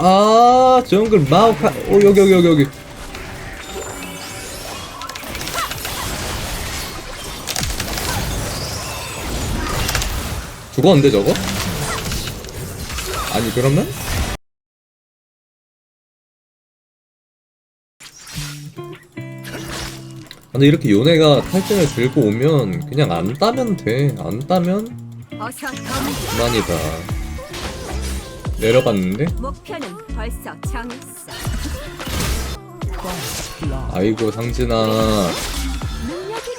아 정글 마오카 오 여기 여기 여기 여기 죽었는데 저거? 아니 그러면? 근데 이렇게 요네가 탈진을 들고 오면 그냥 안 따면 돼. 안 따면 그만이다. 내려갔는데? 목표는 벌써 정했어. 아이고 상진아. 능력이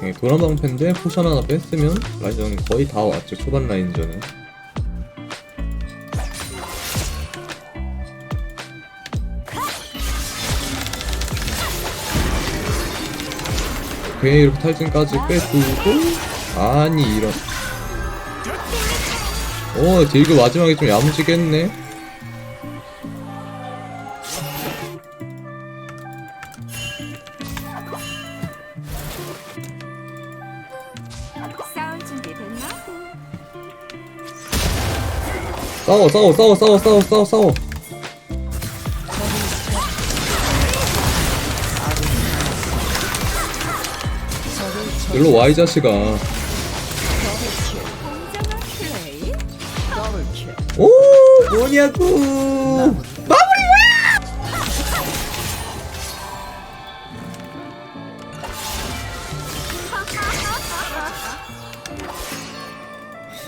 네, 도란방패인데 포션 하나 뺐으면 라인전 거의 다 왔죠. 초반 라인전은. 괜히 이렇게 탈진까지 빼두고 아니 이런. 어 딜그 마지막에 좀 야무지게 했네 됐나? 싸워 싸워 싸워 싸워 싸워 싸워 싸워. 일로 와 이 자식아 뭐냐고.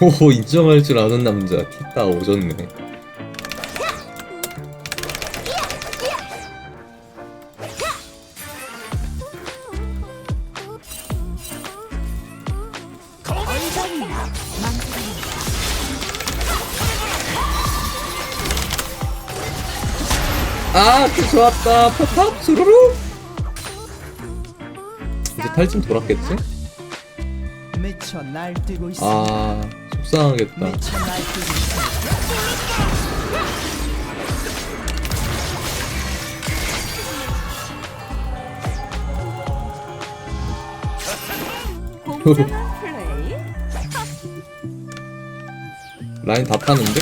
오 인정할 줄 아는 남자 티따 오졌네 아 그 좋았다 팝팝 수루루 이제 탈진 돌았겠지? 미쳐 날뛰고 있어. 아 속상하겠다 미쳐 날뛰고 있어. 공정한 플레이. 라인 다 타는데?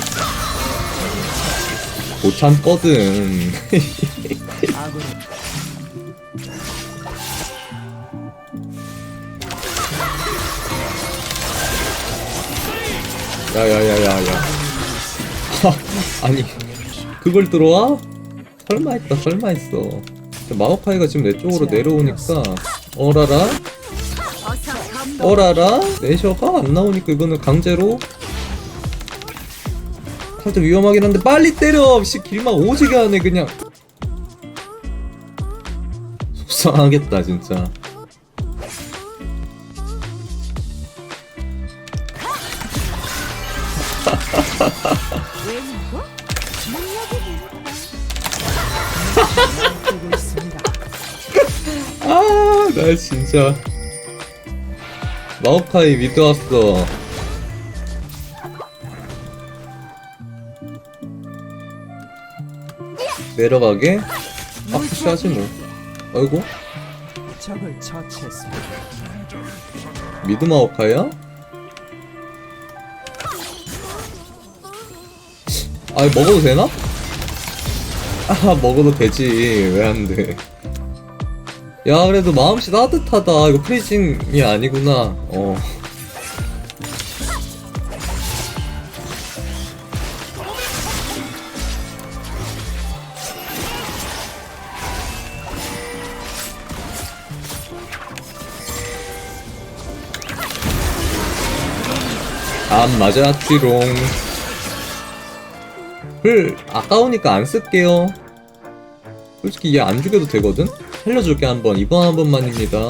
못 참거든. 아군 야야야야야. 아니 그걸 들어와? 설마 했다 설마 했어. 저 마오카이가 지금 내 쪽으로 내려오니까 어라라? 어라라? 내셔가 안 나오니까 이거는 강제로 살짝 위험하긴 한데 빨리 때려 씨 길막 오지게 하네 그냥 속상하겠다 진짜. 아, 나 진짜 마오카이 미드 왔어. 내려가게? 아, 푸시하지 뭐. 아이고, 적을 처치했습니다. 미드 마오카이야? 아, 먹어도 되나? 아, 먹어도 되지. 왜 안 돼? 야, 그래도 마음씨 따뜻하다. 이거 프리징이 아니구나. 어. 안 맞았지롱. 풀 아까우니까 안 쓸게요. 솔직히 얘 안 죽여도 되거든? 살려줄게 한번 이번 한 번만입니다.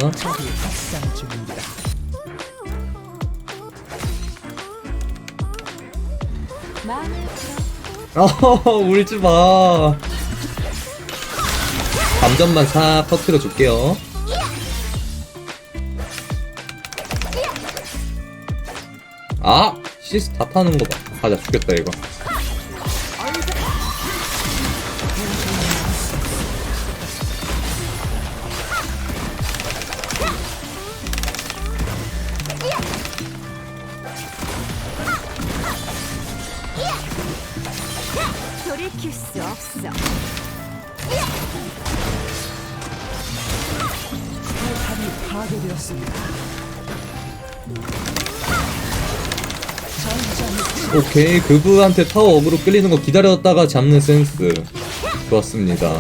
어 울지 마. 감전만 싹 터트려 줄게요. 아 시스 다 파는 거 봐. 가자, 죽겠다, 이거. 돌이킬 파괴되었습니다. 오케이 그분한테 타워 어그로 끌리는 거 기다렸다가 잡는 센스 좋았습니다.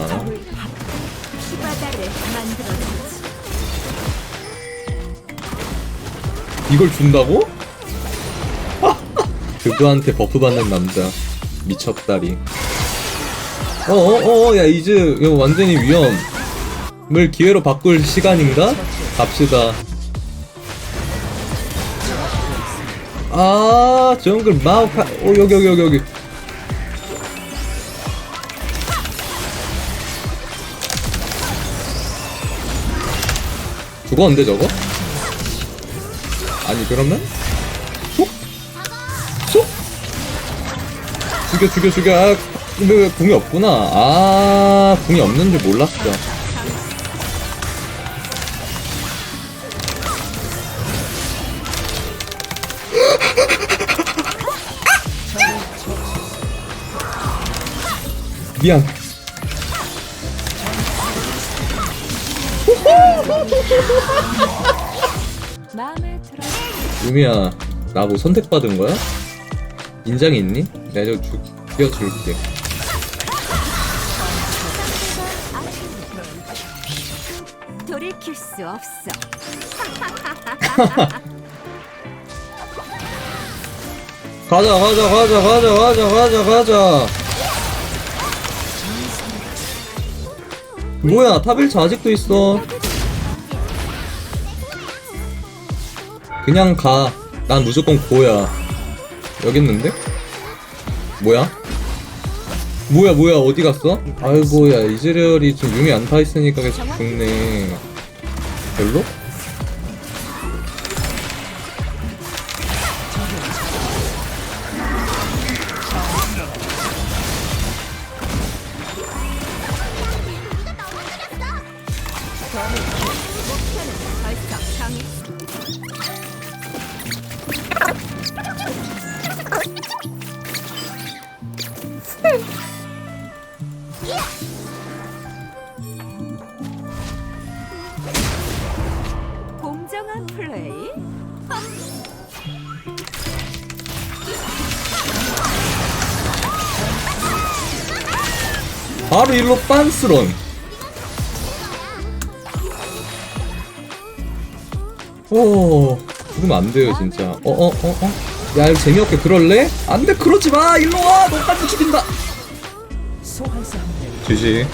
이걸 준다고? 그분한테 버프 받는 남자 미쳤다리 어어어 야 이즈 완전히 위험을 기회로 바꿀 시간인가? 갑시다 아 정글 마우카 오 여기 여기 여기 여기 죽었는데 저거? 아니 그러면? 쏙? 쏙? 죽여 죽여 죽여 아, 근데 왜 궁이 없구나 아 궁이 없는 줄 몰랐어 미안. 유미야 나 뭐 선택받은 거야? 인장이 있니? 내가 저 죽여줄게 돌이킬 수 없어. 가자 가자 가자 가자 가자 가자 가자 뭐야 탑일차 아직도 있어 그냥 가난 무조건 고야 여기 있는데? 뭐야? 뭐야 뭐야 어디 갔어? 아이고야 이즈리얼이 지금 용이 안타 있으니까 계속 죽네 별로? 바로 일로 빤스런 오 죽으면 안 돼요 진짜 어어 어 어? 야 이거 재미없게 그럴래? 안돼 그러지 마 일로 와 너까지 죽인다. 주지